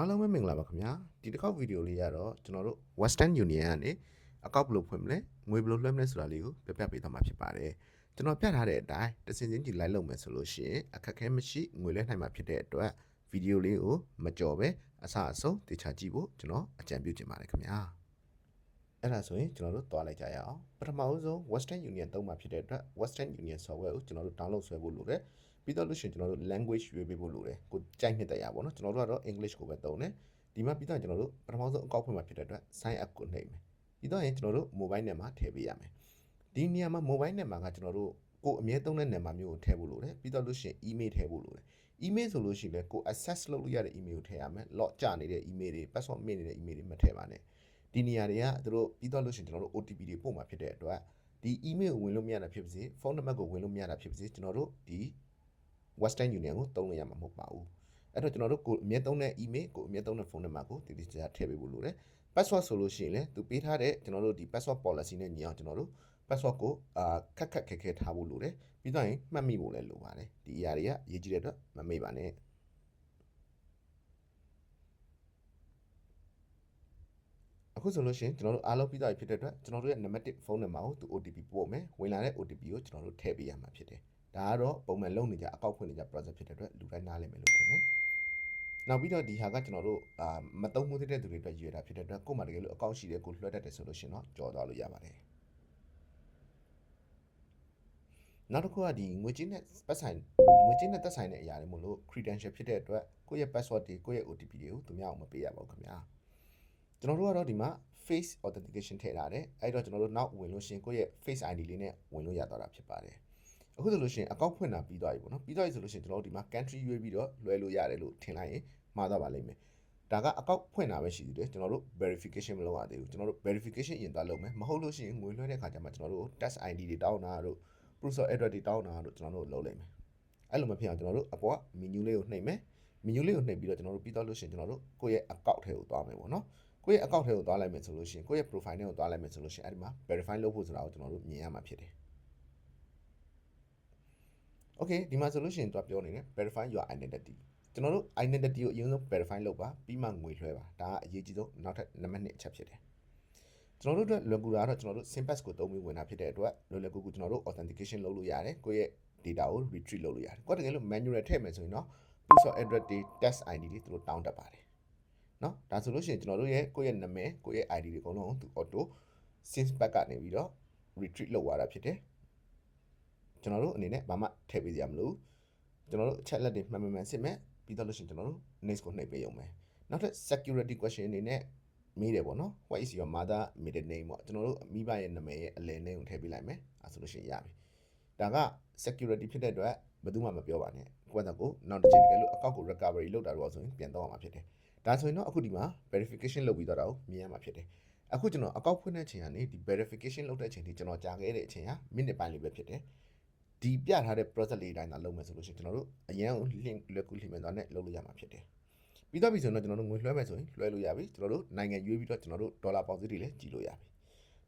အားလုံးပဲမင်္ဂလာပါခင်ဗျာဒီတစ်ခေါက်ဗီဒီယိုလေးကတော့ကျွန်တော်တို့ Western Union ကနေအကောက်ဘယ်လိုဖွင့်မလဲငွေဘယ်လိုလွှဲမလဲဆိုတာလေးကိုပြပြပေးသွားမှာဖြစ်ပါတယ်ကျွန်တော်ပြထားတဲ့အတိုင်းတစ်စင်ချင်းကြည့်လိုက်လုပ်မယ်ဆိုလို့ရှိရင်အခက်အခဲမရှိငွေလွှဲနိုင်မှာဖြစ်တဲ့အတွက်ဗီဒီယိုလေးကိုမကြော်ပဲအစအဆုံးတေချာကြည့်ဖို့ကျွန်တော်အကြံပြုချင်ပါတယ်ခင်ဗျာ အဲ့ဒါဆိုရင်ကျွန်တော်တို့တွားလိုက်ကြရအောင်ပထမဦးဆုံး Western Union သုံးမှာဖြစ်တဲ့အတွက် Western Union software ကိုကျွန်တော်တို့ download ဆွဲဖို့လိုတယ်ပြီးတော့လို့ရှိရင်ကျွန်တော်တို့ language ရွေးပေးဖို့လိုတယ်ကိုကြိုက်နှစ်တရားပေါ့နော်ကျွန်တော်တို့ကတော့ English ကိုပဲသုံးတယ်ဒီမှာပြီးတော့ကျွန်တော်တို့ပထမဆုံးအကောက်ဖွင့်မှာဖြစ်တဲ့အတွက် sign up ကိုနှိပ်မယ်ပြီးတော့ရင်ကျွန်တော်တို့ mobile number ထည့်ပေးရမယ်ဒီနေရာမှာ mobile number ကကျွန်တော်တို့ကိုအမြဲသုံးတဲ့ number မျိုးကိုထည့်ဖို့လိုတယ်ပြီးတော့လို့ရှိရင် email ထည့်ဖို့လိုတယ် email ဆိုလို့ရှိရင်လည်းကို access လုပ်လို့ရတဲ့ email ကိုထည့်ရမယ် log ကျနေတဲ့ email တွေ password မေ့နေတဲ့ email တွေမထည့်ပါနဲ့ ဒီနေရာတွေကသူတို့ပြီးတော့လို့ရှိရင်ကျွန်တော်တို့ OTP တွေပို့မှာဖြစ်တဲ့အတွက်ဒီ email ကိုဝင်လို့မရတာဖြစ်ပါစေဖုန်းနံပါတ်ကိုဝင်လို့မရတာဖြစ်ပါစေကျွန်တော်တို့ဒီ Western Union ကိုသုံးလို့ရမှာမဟုတ်ပါဘူးအဲ့တော့ကျွန်တော်တို့ကိုအမြဲသုံးတဲ့ email ကိုအမြဲသုံးတဲ့ဖုန်းနံပါတ်ကိုတည်တည်ကြထည့်ပေးဖို့လိုတယ် password ဆိုလို့ရှိရင်လည်းသူပေးထားတဲ့ကျွန်တော်တို့ဒီ password policy နဲ့ညီအောင်ကျွန်တော်တို့ password ကိုအာခက်ခက်ခဲခဲထားဖို့လိုတယ်ပြီးတော့ရင်မှတ်မိဖို့လည်းလိုပါတယ်ဒီအရာတွေကအရေးကြီးတဲ့အတွက်မမေ့ပါနဲ့ အခုဆိုလို့ရှိရင်ကျွန်တော်တို့အားလုံးပြီးသားဖြစ်တဲ့အတွက်ကျွန်တော်တို့ရဲ့နံပါတ်1ဖုန်းနံပါတ်ကိုသူ OTP ပို့မယ်ဝင်လာတဲ့ OTP ကိုကျွန်တော်တို့ထည့်ပေးရမှာဖြစ်တယ်ဒါကတော့ပုံမှန်လုပ်နေကြအကောက်ဖွင့်နေကြ process ဖြစ်တဲ့အတွက်လူတိုင်းနားလည်မယ်လို့ထင်တယ်နောက်ပြီးတော့ဒီဟာကကျွန်တော်တို့အာမတုံးမှုတဲ့သူတွေအတွက်ရည်ရတာဖြစ်တဲ့အတွက်ကို့မှာတကယ်လို့အကောင့်ရှိတယ်ကိုလွှဲတတ်တယ်ဆိုလို့ရှိရင်တော့ကြော်သွားလို့ရပါတယ်နောက်တစ်ခုကဒီငွေကြေးနဲ့ပတ်ဆိုင်ငွေကြေးနဲ့သက်ဆိုင်တဲ့အရာတွေမို့လို့ credential ဖြစ်တဲ့အတွက်ကိုယ့်ရဲ့ password တွေကိုယ့်ရဲ့ OTP တွေကိုသူများအောင်မပေးရပါဘူးခင်ဗျာ ကျွန်တော်တို့ကတော့ဒီမှာ face authentication ထည့်ထားတယ်အဲ့တော့ကျွန်တော်တို့နောက်ဝင်လို့ရှိရင်ကိုယ့်ရဲ့ face ID လေးနဲ့ဝင်လို့ရသွားတာဖြစ်ပါတယ်အခုဆိုလို့ရှိရင်အကောင့်ဖွင့်တာပြီးသွားပြီပေါ့နော်ပြီးသွားပြီဆိုလို့ရှိရင်ကျွန်တော်တို့ဒီမှာ country ရွေးပြီးတော့လွှဲလို့ရတယ်လို့ထင်လိုက်ရင်မှားသွားပါလိမ့်မယ်ဒါကအကောက်ဖွင့်တာပဲရှိသေးတယ်ကျွန်တော်တို့ verification မလုပ်ရသေးဘူးကျွန်တော်တို့ verification အရင်သွားလုပ်မယ်မဟုတ်လို့ရှိရင်ငွေလွှဲတဲ့ခါကျမှကျွန်တော်တို့ test ID တွေတောင်းတာတို့ proof of address တွေတောင်းတာတို့ကျွန်တော်တို့လုပ်လိုက်မယ်အဲ့လိုမဖြစ်အောင်ကျွန်တော်တို့အပေါ်က menu လေးကိုနှိပ်မယ် menu လေးကိုနှိပ်ပြီးတော့ကျွန်တော်တို့ပြီးတော့လို့ရှိရင်ကျွန်တော်တို့ကိုယ့်ရဲ့ account ထဲကိုသွားမယ်ပေါ့နော် ကိုယ့်ရဲ့ account ထဲကိုသွားလိုက်မယ်ဆိုလို့ရှိရင်ကိုယ့်ရဲ့ profile ထဲကိုသွားလိုက်မယ်ဆိုလို့ရှိရင်အဲ့ဒီမှာ verify လုပ်ဖို့ဆိုတာကိုကျွန်တော်တို့မြင်ရမှာဖြစ်တယ် Okay ဒီမှာဆိုလို့ရှိရင်သူကပြောနေတယ် verify your identity ကျွန်တော်တို့ identity ကိုအရင်ဆုံး verify လုပ်ပါပြီးမှငွေလွှဲပါဒါကအရေးကြီးဆုံးနောက်ထပ်နံပါတ်1အချက်ဖြစ်တယ်ကျွန်တော်တို့အတွက်လွယ်ကူတာကတော့ကျွန်တော်တို့ Sympass ကိုသုံးပြီးဝင်တာဖြစ်တဲ့အတွက်လွယ်လွယ်ကူကူကျွန်တော်တို့ authentication လုပ်လို့ရတယ်ကိုယ့်ရဲ့ data ကို retrieve လုပ်လို့ရတယ်ကိုယ်တကယ်လို့ manual ထည့်မယ်ဆိုရင်တော့ proof of address တွေ test ID တွေသူတို့တောင်းတတ်ပါတယ် နော်ဒါဆိုလို့ရှိရင်ကျွန်တော်တို့ရဲ့ကိုယ့်ရဲ့နာမည်ကိုယ့်ရဲ့ ID တွေအကုန်လုံးသူ auto since back ကနေပြီးတော့ retreat လုပ်သွားတာဖြစ်တယ်ကျွန်တော်တို့အနေနဲ့ဘာမှထည့်ပေးစရာမလိုဘူးကျွန်တော်တို့အချက်လက်တွေမှန်မှန်မှန်စစ်မဲ့ပြီးတော့လို့ရှိရင်ကျွန်တော်တို့ next ကိုနှိပ်ပေးရုံပဲနောက်ထပ် security question အနေနဲ့မေးတယ်ပေါ့နော် what is your mother middle name ပေါ့ကျွန်တော်တို့မိဘရဲ့နာမည်ရဲ့အလယ်နည်းကိုထည့်ပေးလိုက်မယ်အဲဆိုလို့ရှိရင်ရပြီဒါက security ဖြစ်တဲ့အတွက်ဘယ်သူမှမပြောပါနဲ့ ကိုယ့်အတကိုနောက်တစ်ချိန်တကယ်လို့အကောက်ကို recovery လုပ်တာတော့ဆိုရင်ပြန်တော့မှာဖြစ်တယ်ဒါဆိုရင်တော့အခုဒီမှာ verification လုပ်ပြီးတော့တာကိုမြင်ရမှာဖြစ်တယ်အခုကျွန်တော်အကောက်ဖွင့်တဲ့အချိန်ကနေဒီ verification လုပ်တဲ့အချိန်ထိကျွန်တော်ကြာခဲ့တဲ့အချိန်ဟာမိနစ်ပိုင်းလေးပဲဖြစ်တယ်ဒီပြထားတဲ့ process လေးတိုင်းသာလုပ်မယ်ဆိုလို့ရှိရင်ကျွန်တော်တို့အရင်က link လွယ်ကူလျင်မြန်သွားနဲ့လုပ်လို့ရမှာဖြစ်တယ်ပြီးတော့ပြီဆိုတော့ကျွန်တော်တို့ငွေလွှဲမယ်ဆိုရင်လွှဲလို့ရပြီကျွန်တော်တို့နိုင်ငံရွေးပြီးတော့ကျွန်တော်တို့ဒေါ်လာပေါင်စည်းတွေလည်းကြည့်လို့ရပြီ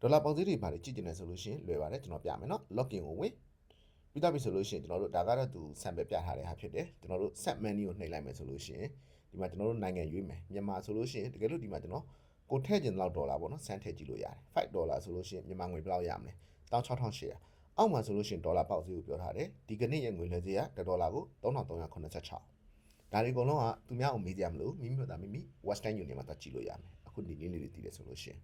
ဒေါ်လာပေါင်စည်းတွေဘာတွေကြည့်ကျင်တယ်ဆိုလို့ရှိရင်လွယ်ပါတယ်ကျွန်တော်ပြမယ်နော် login ကိုဝင် ပြီးတော့ပြီဆိုလို့ရှိရင်ကျွန်တော်တို့ဒါကတော့သူ sample ပြထားတဲ့ဟာဖြစ်တယ်ကျွန်တော်တို့ set menu ကိုနှိပ်လိုက်မယ်ဆိုလို့ရှိရင်ဒီမှာကျွန်တော်တို့နိုင်ငံရွေးမယ်မြန်မာဆိုလို့ရှိရင်တကယ်လို့ဒီမှာကျွန်တော်ကိုထည့်ကျင်လောက်ဒေါ်လာပေါ့နော်စမ်းထည့်ကြည့်လို့ရတယ်5ဒေါ်လာဆိုလို့ရှိရင်မြန်မာငွေဘယ်လောက်ရမလဲ16800အောက်မှာဆိုလို့ရှိရင်ဒေါ်လာပေါက်ဈေးကိုပြောထားတယ်ဒီကနေ့ရဲ့ငွေလွှဲဈေးက1ဒေါ်လာကို3386ဒါတွေအကုန်လုံးကသူများအောင်မေးကြမလို့မိမိတို့သာမိမိ Western Union မှာတက်ကြည့်လို့ရမယ်အခုဒီနည်းလေးတွေတည်တယ်ဆိုလို့ရှိရင်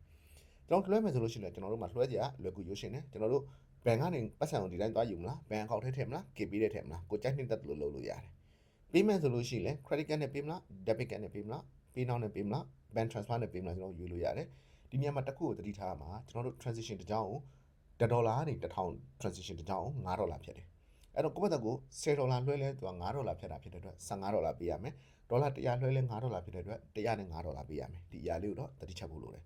ကျွန်တော်လွှဲမယ်ဆိုလို့ရှိရင်ကျွန်တော်တို့မှာလွှဲကြလွယ်ကူရုပ်ရှင်နဲ့ကျွန်တော်တို့ ဘဏ်ကနေပတ်စံကိုဒီတိုင်းသွားယူမလားဘဏ်အကောင့်ထဲထည့်မလား KP ထဲထည့်မလားကိုကြိုက်နေတဲ့လို့လုပ်လို့ရတယ် payment ဆိုလို့ရှိရင်လည်း credit card နဲ့ pay မလား debit card နဲ့ pay မလား pay now နဲ့ pay မလား bank transfer နဲ့ pay မလားကျွန်တော်ရွေးလို့ရတယ်ဒီနေရာမှာတစ်ခုကိုတတိထားမှာကျွန်တော်တို့ transition တစ်ကြောင်းကို1ဒေါ်လာကနေ1000 transition တစ်ကြောင်း9ဒေါ်လာဖြစ်တယ်အဲ့တော့ကိုယ့်ဘက်ကို10ဒေါ်လာလွှဲလဲသူက9ဒေါ်လာဖြစ်တာဖြစ်တဲ့အတွက်15ဒေါ်လာပေးရမယ်ဒေါ်လာ100လွှဲလဲ9ဒေါ်လာဖြစ်တဲ့အတွက်100နဲ့9ဒေါ်လာပေးရမယ်ဒီအရာလေးကိုတော့တတိချက်ဖို့လိုတယ်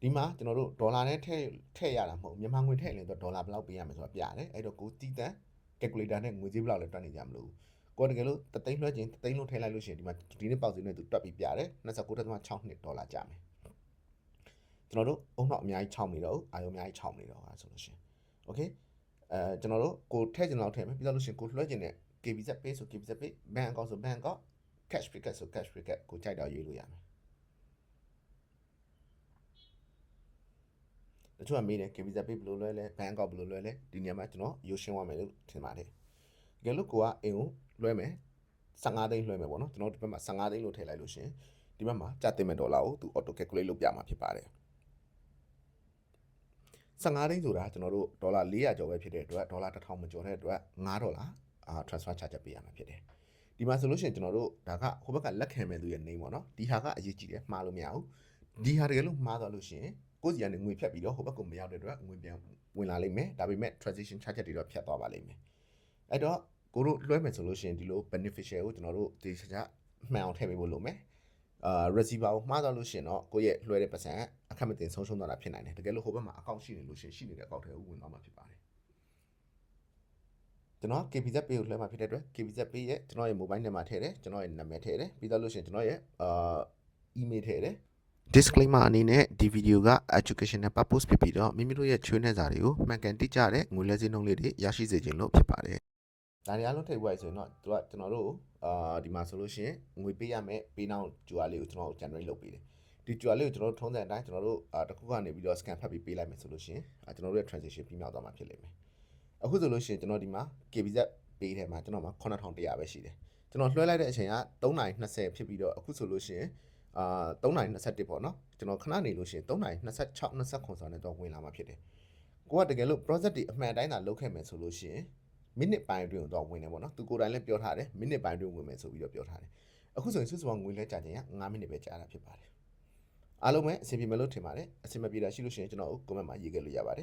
ဒီမှာကျွန်တော်တို့ဒေါ်လာနဲ့ထည့်ထည့်ရတာမဟုတ်မြန်မာငွေထည့်ရင်တော့ဒေါ်လာဘယ်လောက်ပေးရမယ်ဆိုတာပြတယ်အဲ့တော့ကိုတီးတန် calculator နဲ့ငွေကြေးဘယ်လောက်လဲတွက်နေကြမလို့ကိုတကယ်လို့တသိန်းလွှဲခြင်းတသိန်းလုံးထည့်လိုက်လို့ရှိရင်ဒီမှာဒီနေ့ပေါက်စီနဲ့သူတွက်ပြီးပြတယ်29.6နှစ်ဒေါ်လာကြမယ်ကျွန်တော်တို့အုံနောက်အများကြီး6နေတော့အာရုံအများကြီး6နေတော့အဲဆိုလို့ရှိရင် okay အဲကျွန်တော်တို့ကိုထည့်ခြင်းလောက်ထည့်မယ်ပြီးတော့လို့ရှိရင်ကိုလွှဲခြင်းနဲ့ KBZ pay ဆို KBZ pay bank account ဆို bank account cash picket ဆို cash picket ကိုကြိုက်တော့ရွေးလို့ရမယ် တချို့ကမေးတယ် KBZ Pay ဘယ်လိုလွှဲလဲ bank account ဘယ်လိုလွှဲလဲဒီနေရာမှာကျွန်တော်ရိုးရှင်းသွားမယ်လို့ထင်ပါတယ်တကယ်လို့ကိုကအင်ကိုလွှဲမယ်15သိန်းလွှဲမယ်ပေါ့နော်ကျွန်တော်ဒီဘက်မှာ15သိန်းလို့ထည့်လိုက်လို့ရှရင်ဒီဘက်မှာကျတင်မဲ့ဒေါ်လာကိုသူ auto calculate လုပ်ပြမှာဖြစ်ပါတယ်15သိန်းဆိုတာကျွန်တော်တို့ဒေါ်လာ400ကျော်ပဲဖြစ်တဲ့အတွက်ဒေါ်လာ1000မကျော်တဲ့အတွက်9ဒေါ်လာအာ transfer charge ပေးရမှာဖြစ်တယ်ဒီမှာဆိုလို့ရှိရင်ကျွန်တော်တို့ဒါကဟိုဘက်ကလက်ခံမဲ့သူရဲ့ name ပေါ့နော်ဒီဟာကအရေးကြီးတယ်မှားလို့မရဘူးဒီဟာတကယ်လို့မှားသွားလို့ရှိရင် ကိုယ့်စီကနေငွေဖြတ်ပြီးတော့ဟိုဘက်ကမရောက်တဲ့အတွက်ငွေပြန်ဝင်လာလိမ့်မယ်ဒါပေမဲ့ transaction charge တွေတော့ဖြတ်သွားပါလိမ့်မယ်အဲ့တော့ကိုတို့လွှဲမယ်ဆိုလို့ရှိရင်ဒီလို beneficial ကိုကျွန်တော်တို့ဒီစကြမှန်အောင်ထည့်ပေးဖို့လုပ်မယ်အာ receiver ကိုမှားသွားလို့ရှိရင်တော့ကိုယ့်ရဲ့လွှဲတဲ့ပတ်စံအခက်မတင်ဆုံးရှုံးသွားတာဖြစ်နိုင်တယ်တကယ်လို့ဟိုဘက်မှာ account ရှိနေလို့ရှိရင်ရှိနေတဲ့အကောင့်ထဲကိုဝင်သွားမှာဖြစ်ပါတယ်ကျွန်တော် KBZ Pay ကိုလွှဲမှာဖြစ်တဲ့အတွက် KBZ Pay ရဲ့ကျွန်တော်ရဲ့ mobile number ထည့်တယ်ကျွန်တော်ရဲ့နာမည်ထည့်တယ်ပြီးတော့လို့ရှိရင်ကျွန်တော်ရဲ့အာ email ထည့်တယ် disclaimer အနေနဲ့ဒီ video က educational purpose ဖြစ်ပြီးတော့မိမိတို့ရဲ့ချွေးနှဲစာတွေကိုမှန်ကန်တိကျတဲ့ငွေလဲစည်းနှုန်းလေးတွေရရှိစေခြင်းလို့ဖြစ်ပါတယ်။ဒါတွေအားလုံးထည့်ပွားရဆိုရင်တော့သူကကျွန်တော်တို့အာဒီမှာဆိုလို့ရှိရင်ငွေပေးရမယ်ပေးနောက်ကြွားလေးကိုကျွန်တော်တို့ generate လုပ်ပေးတယ်။ဒီကြွားလေးကိုကျွန်တော်တို့ထုံးစံအတိုင်းကျွန်တော်တို့အာတစ်ခုကနေပြီးတော့ scan ဖတ်ပြီးပေးလိုက်မယ်ဆိုလို့ရှိရင်အာကျွန်တော်တို့ရဲ့ transaction ပြီးမြောက်သွားမှာဖြစ်လိမ့်မယ်။အခုဆိုလို့ရှိရင်ကျွန်တော်ဒီမှာ KBZ ပေးထဲမှာကျွန်တော်မှာ9100ပဲရှိတယ်။ကျွန်တော်လွှဲလိုက်တဲ့အချိန်က3:20ဖြစ်ပြီးတော့အခုဆိုလို့ရှိရင် အာ3:21ပေါ့နော်ကျွန်တော်ခဏနေလို့ရှိရင်3:26 29ဆိုတဲ့တော့ဝင်လာမှာဖြစ်တယ်ကိုကတကယ်လို့ project တွေအမှန်တိုင်းသာလုပ်ခဲ့မယ်ဆိုလို့ရှိရင်မိနစ်ပိုင်းအတွင်းတော့ဝင်တယ်ပေါ့နော်သူကိုယ်တိုင်လည်းပြောထားတယ်မိနစ်ပိုင်းအတွင်းဝင်မယ်ဆိုပြီးတော့ပြောထားတယ်အခုဆိုရင်စုစုပေါင်းငွေလဲကြာခြင်းက9မိနစ်ပဲကြာတာဖြစ်ပါတယ်အားလုံးပဲအဆင်ပြေမယ်လို့ထင်ပါတယ်အဆင်မပြေတာရှိလို့ရှိရင်ကျွန်တော်ကို comment မှာရေးခဲ့လို့ရပါတယ်